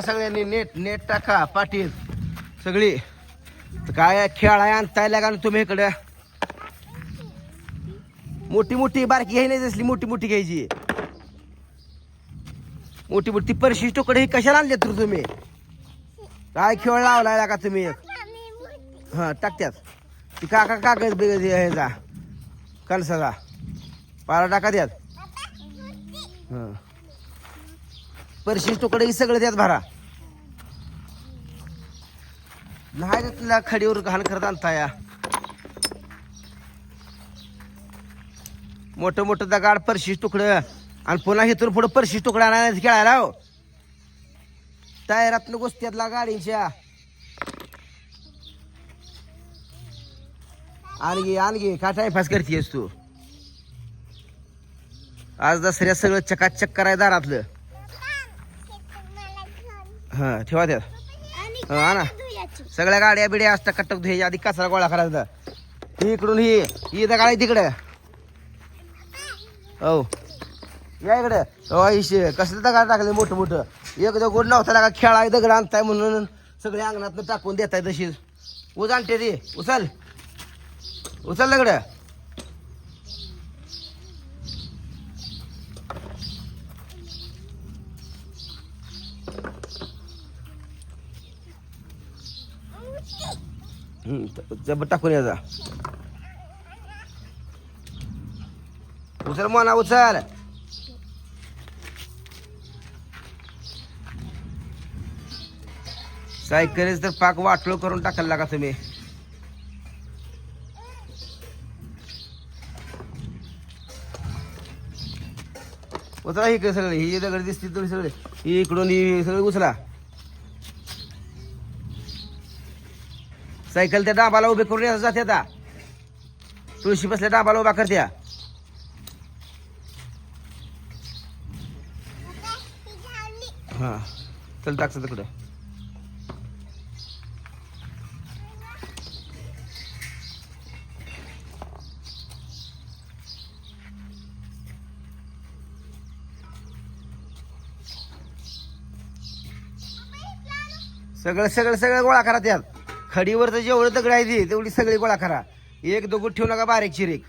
सगळ्यांनी net net टाका पाटील. सगळी. काय खेळाय आणताय लागा ना तुम्ही इकडे. मोठी मोठी बारकी घ्याय नाही दिसली मोठी मोठी घ्यायची. मोठी मोठी परशी तुकडे ही कशाला आणले तर तुम्ही? काय खेळ लावलाय का तुम्ही? एक हा टाकत्यात. ती काका कागद बिगद ह्याचा कणसाचा. पारा टाका त्यात. हा. परशीच तुकडे ही सगळं त्यात भरा. नाही तुला खडीवर घाण करत आणता या. मोठं मोठं दगाड परशीच तुकडं. आणि पुन्हा इथून पुढं परशीच तुकडं आणायला खेळायला हो. टायरातनं गोष्टीतला गाडीच्या. आणगी आणगी का टाइमपास करतेस तू? आज दसऱ्या सगळं चकाचक करायला दारातलं. हा ठेवा त्यात. हा ना. सगळ्या गाड्या बिड्या असतात कटक धुयाच्या आधी कचरा गोळा करायचा ही इकडून ही ही इथं गाडी तिकडे. हो या इकडे. हो इशे कसलं दगड टाकले मोठं मोठं. एक दगड नव्हता लागा खेळाय दगड आणताय म्हणून सगळे अंगणात टाकून देताय तशीच. उजाणते रे उचल. उचल दगड. जब टाकून याचा उचल म्हणा उचल. सायकलीच तर पाक वाटलो करून टाकायला लागा तुम्ही. उचला ही सगळे ही दगड दिसतील तुम्ही सगळे ही इकडून ही सगळे उचला. सायकल त्या डाबाला उभे करून यायला जाते आता. तुळशी बसल्या डाबाला उभा करत्या. हा चल टाकचं तिकडं. सगळं सगळं सगळं गोळा करा त्यात. खडीवर तर जेवढं दगड आहे ती तेवढी सगळी गोळा करा. एक दगड ठेवू नका बारीक चिरीक.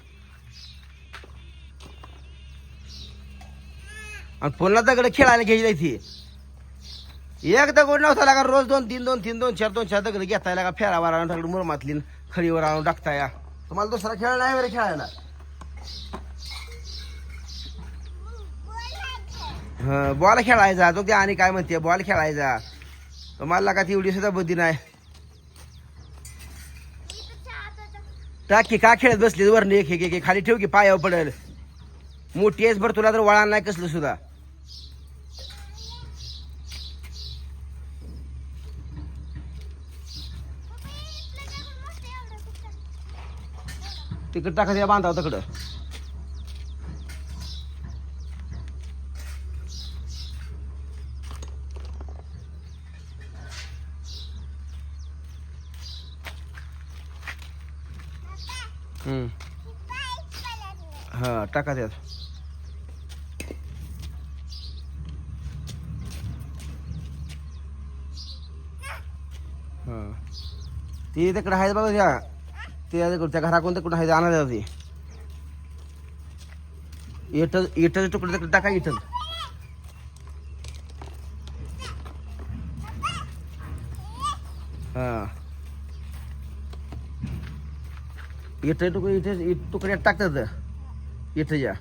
आणि पुन्हा दगड खेळायला घ्यायची ती एक दगड नव्हता लागा रोज दोन तीन दोन तीन दोन चार दोन चार दगड घेता लागा फेरावर आणून टाकलं मुरमातली खडीवर आणून टाकताय. तुम्हाला दुसरा खेळ नाही बरं खेळायला. बॉल खेळायचा तो ते आणि काय म्हणते बॉल खेळायचा. तुम्हाला का ती एवढी सुद्धा बुद्धी नाही. टाकी का खेळत बसली वरनं एक एक एक खाली ठेव की पायावर पडेल. मोठी आहेस बरं तुला तर वळा नाही कसलं सुद्धा. तिकडं टाका त्या तिकडं. हा टाका त्यात. हां. ती तिकडे आहेत बघा त्या. त्या घरा त्या घराकडून तिकडून आहे आणायला ती. इट इटाचे तुकडे तिकडे टाका इट हा. इथे तुकडे इथे इट टाकतात. इथे या.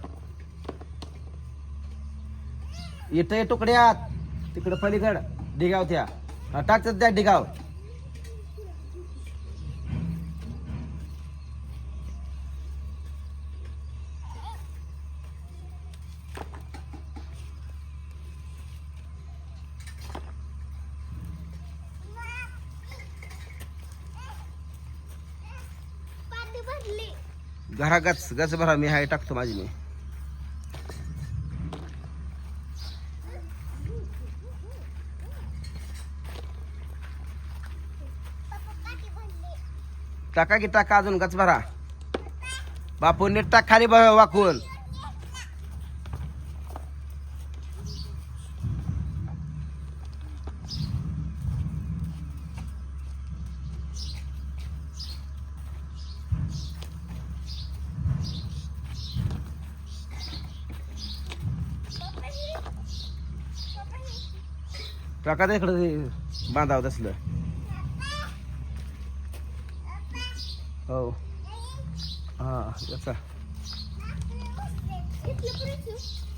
इथे तुकड्यात तिकडं पलीकड. डिगाव त्या. टाकतात त्या डिगाव घरा गच गच भरा मी हाय टाकतो माझी मी. टाका की टाका अजून गच भरा. बापू नीट टाक खाली वाकून. टाका इकडं ते बांधावं तसलं. हो. हा याचा.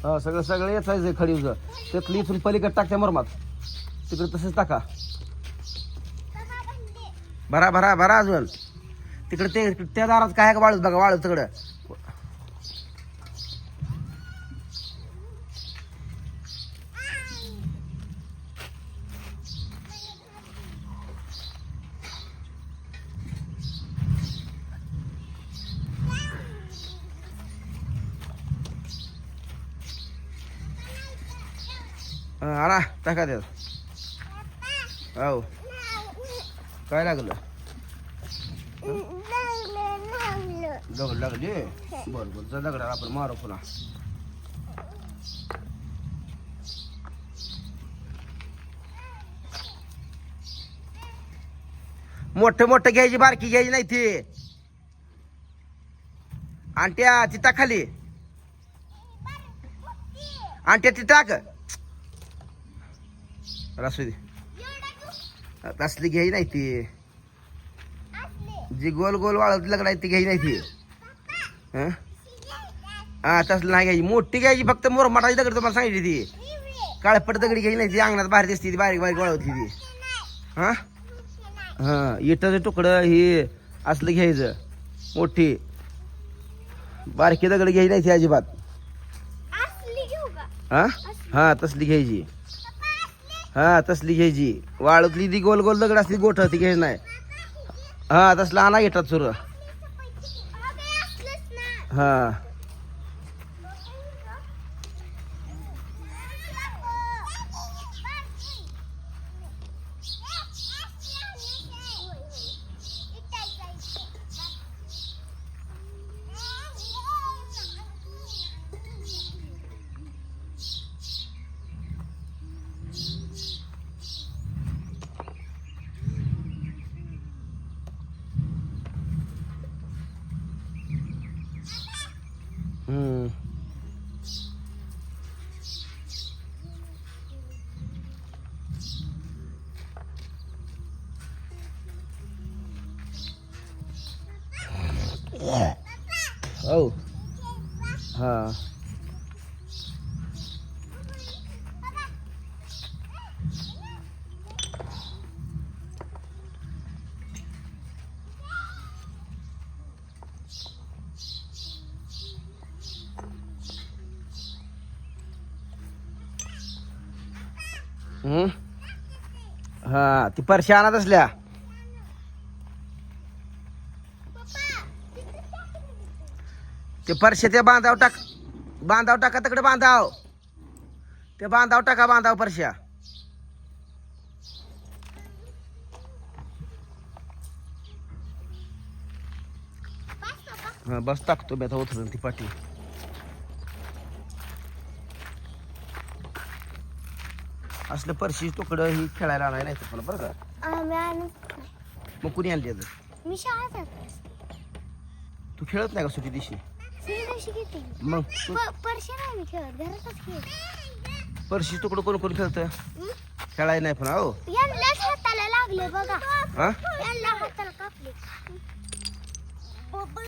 हा सगळं सगळं येत आहे खडीचं त्यातलं इथून पलीकडे टाकत्या मरमात. तिकडे तसंच टाका. भरा भरा भरा अजून. तिकडे ते त्या दारात काय आहे का वाळूच बघा वाळूच तिकडं हा, आणा टाका त्यात. हो काय लागलं? दगड लागले? बरं बरं जा दगडाला आपण मारू पुन्हा. मोठं मोठं घ्यायची बारकी घ्यायची नाही ती. आणि त्या तिथा खाली. आणि त्या टाक. असू दे. तसली घ्यायची नाही ती. जी गोल गोल वाळत लगड ती घ्यायची नाही ती. हं? हा तसलं नाही घ्यायची. मोठी घ्यायची फक्त मोरमाटाची दगड तुम्हाला सांगितली ती. काळपट दगडी घ्यायची नाही ती अंगणात बाहेर दिसते ती बारीक बारीक वाळवतली ती. हा? हा इटाचं तुकडं ही असलं घ्यायचं. मोठी. बारकी दगड घ्यायची नाही ती अजिबात. हा? हा तसली घ्यायची. हा तसली घ्यायची वाळूतली ती गोल गोल दगड असली गोठ ती घ्यायची नाही. हा तसला आणा घेतात सुर. हा. हो हा हम्म हा ती परश्या आणत असल्या. ते परशे ते बांधाव टाक. बांधाव टाका तिकडे बांधाव. ते बांधाव टाका बांधाव परश्या हा बस टाकतो मी आता उतरून ती पाठी असलं परशी तुकडं ही खेळायला आणाय नाही तर बरं का? मग कुणी आणली आता? मी शाळा जातो. तू खेळत नाही का सुट्टी दिवशी? परशी मग? परशी तुकडं कोण कोण खेळतं खेळाय नाही पण हो. हाताला लागले बघा. हा? यांना हाताला कापले.